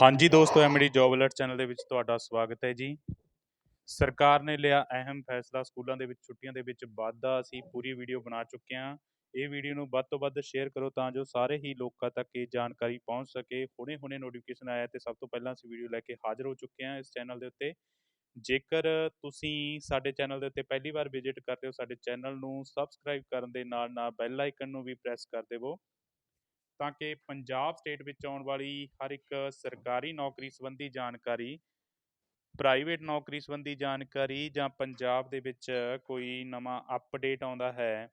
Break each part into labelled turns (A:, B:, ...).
A: ਹਾਂਜੀ ਦੋਸਤੋ MD job alert channel ਦੇ ਵਿੱਚ ਤੁਹਾਡਾ ਸਵਾਗਤ ਹੈ ਜੀ। ਸਰਕਾਰ ਨੇ ਲਿਆ ਅਹਿਮ ਫੈਸਲਾ, ਸਕੂਲਾਂ ਦੇ ਵਿੱਚ ਛੁੱਟੀਆਂ ਦੇ ਵਿੱਚ ਵਾਧਾ, ਅਸੀਂ ਪੂਰੀ ਵੀਡੀਓ ਬਣਾ ਚੁੱਕੇ ਹਾਂ। ਇਹ ਵੀਡੀਓ ਨੂੰ ਵੱਧ ਤੋਂ ਵੱਧ ਸ਼ੇਅਰ ਕਰੋ ਤਾਂ ਜੋ ਸਾਰੇ ਹੀ ਲੋਕਾਂ ਤੱਕ ਇਹ ਜਾਣਕਾਰੀ ਪਹੁੰਚ ਸਕੇ। ਹੁਣੇ ਹੁਣੇ ਨੋਟੀਫਿਕੇਸ਼ਨ ਆਇਆ ਤੇ ਸਭ ਤੋਂ ਪਹਿਲਾਂ ਅਸੀਂ ਵੀਡੀਓ ਲੈ ਕੇ ਹਾਜ਼ਰ ਹੋ ਚੁੱਕੇ ਹਾਂ ਇਸ ਚੈਨਲ ਦੇ ਉੱਤੇ। ਜੇਕਰ ਤੁਸੀਂ ਸਾਡੇ ਚੈਨਲ ਦੇ ਉੱਤੇ ਪਹਿਲੀ ਵਾਰ ਵਿਜ਼ਿਟ ਕਰਦੇ ਹੋ, ਸਾਡੇ ਚੈਨਲ ਨੂੰ ਸਬਸਕ੍ਰਾਈਬ ਕਰਨ ਦੇ ਨਾਲ ਨਾਲ ਬੈਲ ਆਈਕਨ ਨੂੰ ਵੀ ਪ੍ਰੈਸ ਕਰ ਦੇਵੋ। ਤਾਂ ਕਿ ਪੰਜਾਬ ਸਟੇਟ ਵਿੱਚ ਆਉਣ ਵਾਲੀ ਹਰ ਇੱਕ ਸਰਕਾਰੀ ਨੌਕਰੀ ਸੰਬੰਧੀ ਜਾਣਕਾਰੀ ਪ੍ਰਾਈਵੇਟ ਨੌਕਰੀ ਸੰਬੰਧੀ ਜਾਣਕਾਰੀ ਜਾਂ ਪੰਜਾਬ ਦੇ ਵਿੱਚ ਕੋਈ ਨਵਾਂ ਅਪਡੇਟ ਆਉਂਦਾ ਹੈ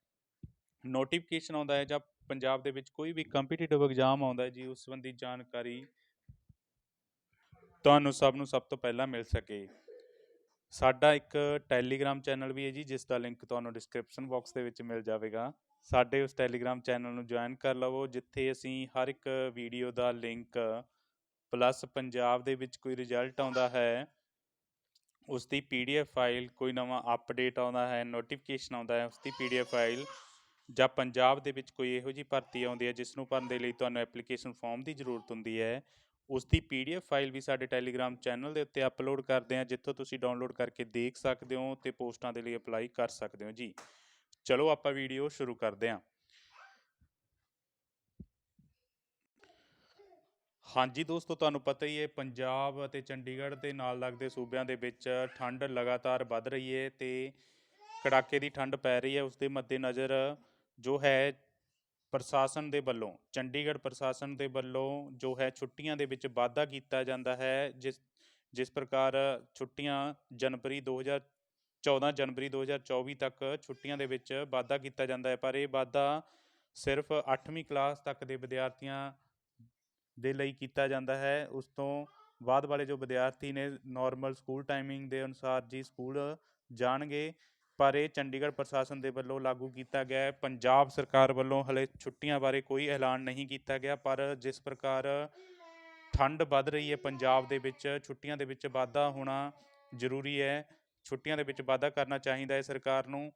A: ਨੋਟੀਫਿਕੇਸ਼ਨ ਆਉਂਦਾ ਹੈ ਜਾਂ ਪੰਜਾਬ ਦੇ ਵਿੱਚ ਕੋਈ ਵੀ ਕੰਪੀਟੀਟਿਵ ਐਗਜ਼ਾਮ ਆਉਂਦਾ ਹੈ ਜੀ, ਉਸ ਸੰਬੰਧੀ ਜਾਣਕਾਰੀ ਤੁਹਾਨੂੰ ਸਭ ਨੂੰ ਸਭ ਤੋਂ ਪਹਿਲਾਂ ਮਿਲ ਸਕੇ। ਸਾਡਾ ਇੱਕ ਟੈਲੀਗ੍ਰਾਮ ਚੈਨਲ ਵੀ ਹੈ ਜੀ, ਜਿਸ ਦਾ ਲਿੰਕ ਤੁਹਾਨੂੰ ਡਿਸਕ੍ਰਿਪਸ਼ਨ ਬਾਕਸ ਦੇ ਵਿੱਚ ਮਿਲ ਜਾਵੇਗਾ। ਸਾਡੇ ਉਸ ਟੈਲੀਗ੍ਰਾਮ ਚੈਨਲ ਨੂੰ ਜੁਆਇਨ ਕਰ ਲਵੋ, ਜਿੱਥੇ ਅਸੀਂ ਹਰ ਇੱਕ ਵੀਡੀਓ ਦਾ ਲਿੰਕ ਪਲੱਸ ਪੰਜਾਬ ਦੇ ਵਿੱਚ ਕੋਈ ਰਿਜ਼ਲਟ ਆਉਂਦਾ ਹੈ ਉਸ ਦੀ ਪੀਡੀਐਫ ਫਾਈਲ ਕੋਈ ਨਵਾਂ ਅਪਡੇਟ ਆਉਂਦਾ ਹੈ ਨੋਟੀਫਿਕੇਸ਼ਨ ਆਉਂਦਾ ਹੈ ਉਸ ਦੀ ਪੀਡੀਐਫ ਫਾਈਲ ਜਾਂ ਪੰਜਾਬ ਦੇ ਵਿੱਚ ਕੋਈ ਇਹੋ ਜਿਹੀ ਭਰਤੀ ਆਉਂਦੀ ਹੈ ਜਿਸ ਨੂੰ ਭਰਨ ਦੇ ਲਈ ਤੁਹਾਨੂੰ ਐਪਲੀਕੇਸ਼ਨ ਫਾਰਮ ਦੀ ਜ਼ਰੂਰਤ ਹੁੰਦੀ ਹੈ ਉਸ ਦੀ ਪੀਡੀਐਫ ਫਾਈਲ ਵੀ ਸਾਡੇ ਟੈਲੀਗ੍ਰਾਮ ਚੈਨਲ ਦੇ ਉੱਤੇ ਅਪਲੋਡ ਕਰਦੇ ਹਾਂ, ਜਿੱਥੋਂ ਤੁਸੀਂ ਡਾਊਨਲੋਡ ਕਰਕੇ ਦੇਖ ਸਕਦੇ ਹੋ ਤੇ ਪੋਸਟਾਂ ਦੇ ਲਈ ਅਪਲਾਈ ਕਰ ਸਕਦੇ ਹੋ, ਜੀ। ਚਲੋ ਆਪਾਂ ਵੀਡੀਓ ਸ਼ੁਰੂ ਕਰਦੇ ਹਾਂ। ਹਾਂਜੀ ਦੋਸਤੋ, ਤੁਹਾਨੂੰ ਪਤਾ ਹੀ ਹੈ, ਪੰਜਾਬ ਅਤੇ ਚੰਡੀਗੜ੍ਹ ਦੇ ਨਾਲ ਲੱਗਦੇ ਸੂਬਿਆਂ ਦੇ ਵਿੱਚ ਠੰਡ ਲਗਾਤਾਰ ਵੱਧ ਰਹੀ ਹੈ ਤੇ ਕੜਾਕੇ ਦੀ ਠੰਡ ਪੈ ਰਹੀ ਹੈ। ਉਸ ਦੇ ਮੱਦੇਨਜ਼ਰ ਜੋ ਹੈ ਪ੍ਰਸ਼ਾਸਨ ਦੇ ਵੱਲੋਂ, ਚੰਡੀਗੜ੍ਹ ਪ੍ਰਸ਼ਾਸਨ ਦੇ ਵੱਲੋਂ ਜੋ ਹੈ ਛੁੱਟੀਆਂ ਦੇ ਵਿੱਚ ਵਾਧਾ ਕੀਤਾ ਜਾਂਦਾ ਹੈ, ਜਿਸ ਜਿਸ ਪ੍ਰਕਾਰ ਛੁੱਟੀਆਂ ਜਨਵਰੀ 2014 ਜਨਵਰੀ 2024 ਤੱਕ ਛੁੱਟੀਆਂ ਦੇ ਵਿੱਚ ਵਾਧਾ ਕੀਤਾ ਜਾਂਦਾ ਹੈ, ਪਰ ਇਹ ਵਾਧਾ ਸਿਰਫ 8ਵੀਂ ਕਲਾਸ ਤੱਕ ਦੇ ਵਿਦਿਆਰਥੀਆਂ ਦੇ ਲਈ ਕੀਤਾ ਜਾਂਦਾ ਹੈ। ਉਸ ਤੋਂ ਬਾਅਦ ਵਾਲੇ ਜੋ ਵਿਦਿਆਰਥੀ ਨੇ ਨਾਰਮਲ ਸਕੂਲ ਟਾਈਮਿੰਗ ਦੇ ਅਨੁਸਾਰ ਜੀ ਸਕੂਲ ਜਾਣਗੇ, ਪਰ ਇਹ ਚੰਡੀਗੜ੍ਹ ਪ੍ਰਸ਼ਾਸਨ ਦੇ ਵੱਲੋਂ ਲਾਗੂ ਕੀਤਾ ਗਿਆ ਹੈ। ਪੰਜਾਬ ਸਰਕਾਰ ਵੱਲੋਂ ਹਲੇ ਛੁੱਟੀਆਂ ਬਾਰੇ ਕੋਈ ਐਲਾਨ ਨਹੀਂ ਕੀਤਾ ਗਿਆ, ਪਰ ਜਿਸ ਪ੍ਰਕਾਰ ਠੰਡ ਵੱਧ ਰਹੀ ਹੈ, ਪੰਜਾਬ ਦੇ ਵਿੱਚ ਛੁੱਟੀਆਂ ਦੇ ਵਿੱਚ ਵਾਧਾ ਹੋਣਾ ਜ਼ਰੂਰੀ ਹੈ। ਛੁੱਟੀਆਂ ਦੇ ਵਿੱਚ ਵਾਧਾ ਕਰਨਾ ਚਾਹੀਦਾ ਹੈ ਸਰਕਾਰ ਨੂੰ।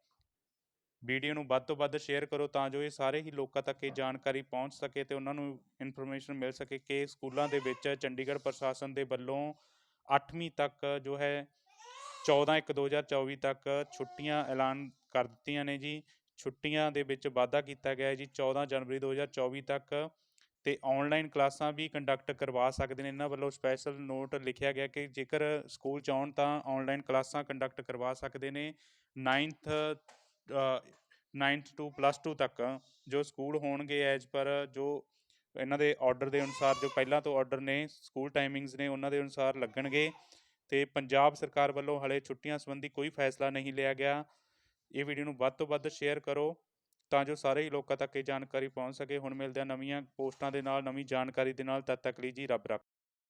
A: ਵੀਡੀਓ ਨੂੰ ਵੱਧ ਤੋਂ ਵੱਧ ਸ਼ੇਅਰ ਕਰੋ ਤਾਂ ਜੋ ਇਹ ਸਾਰੇ ਹੀ ਲੋਕਾਂ ਤੱਕ ਇਹ ਜਾਣਕਾਰੀ ਪਹੁੰਚ ਸਕੇ ਤੇ ਉਹਨਾਂ ਨੂੰ ਇਨਫੋਰਮੇਸ਼ਨ ਮਿਲ ਸਕੇ ਕਿ ਸਕੂਲਾਂ ਦੇ ਵਿੱਚ ਚੰਡੀਗੜ੍ਹ ਪ੍ਰਸ਼ਾਸਨ ਦੇ ਵੱਲੋਂ 8ਵੀਂ ਤੱਕ ਜੋ ਹੈ 14/1/2024 ਤੱਕ ਛੁੱਟੀਆਂ ਐਲਾਨ ਕਰ ਦਿੱਤੀਆਂ ਨੇ ਜੀ। ਛੁੱਟੀਆਂ ਦੇ ਵਿੱਚ ਵਾਧਾ ਕੀਤਾ ਗਿਆ ਹੈ ਜੀ 14 ਜਨਵਰੀ 2024 ਤੱਕ ਤੇ ਆਨਲਾਈਨ ਕਲਾਸਾਂ ਵੀ ਕੰਡਕਟ ਕਰਵਾ ਸਕਦੇ ਨੇ। ਇਹਨਾਂ ਵੱਲੋਂ ਸਪੈਸ਼ਲ ਨੋਟ ਲਿਖਿਆ ਗਿਆ ਕਿ ਜੇਕਰ ਸਕੂਲ ਚ ਆਉਣ ਤਾਂ ਆਨਲਾਈਨ ਕਲਾਸਾਂ ਕੰਡਕਟ ਕਰਵਾ ਸਕਦੇ ਨੇ 9th 9th ਟੂ ਪਲੱਸ 2 ਤੱਕ। ਜੋ ਸਕੂਲ ਹੋਣਗੇ ਐਜ ਪਰ ਜੋ ਇਹਨਾਂ ਦੇ ਆਰਡਰ ਦੇ ਅਨੁਸਾਰ, ਜੋ ਪਹਿਲਾਂ ਤੋਂ ਆਰਡਰ ਨੇ ਸਕੂਲ ਟਾਈਮਿੰਗਸ ਨੇ, ਉਹਨਾਂ ਦੇ ਅਨੁਸਾਰ ਲੱਗਣਗੇ। ਤੇ ਪੰਜਾਬ ਸਰਕਾਰ ਵੱਲੋਂ ਹਲੇ ਛੁੱਟੀਆਂ ਸੰਬੰਧੀ ਕੋਈ ਫੈਸਲਾ ਨਹੀਂ ਲਿਆ ਗਿਆ। ਇਹ ਵੀਡੀਓ ਨੂੰ ਵੱਧ ਤੋਂ ਵੱਧ ਸ਼ੇਅਰ ਕਰੋ। ਤਾਂ ਜੋ ਸਾਰੇ ਹੀ ਲੋਕਾਂ ਤੱਕ ਇਹ ਜਾਣਕਾਰੀ ਪਹੁੰਚ ਸਕੇ। ਹੁਣ ਮਿਲਦੇ ਆ ਨਵੀਆਂ ਪੋਸਟਾਂ ਦੇ ਨਾਲ, ਨਵੀਂ ਜਾਣਕਾਰੀ ਦੇ ਨਾਲ। ਤਦ ਤੱਕ ਲਈ ਜੀ ਰੱਬ ਰੱਖ।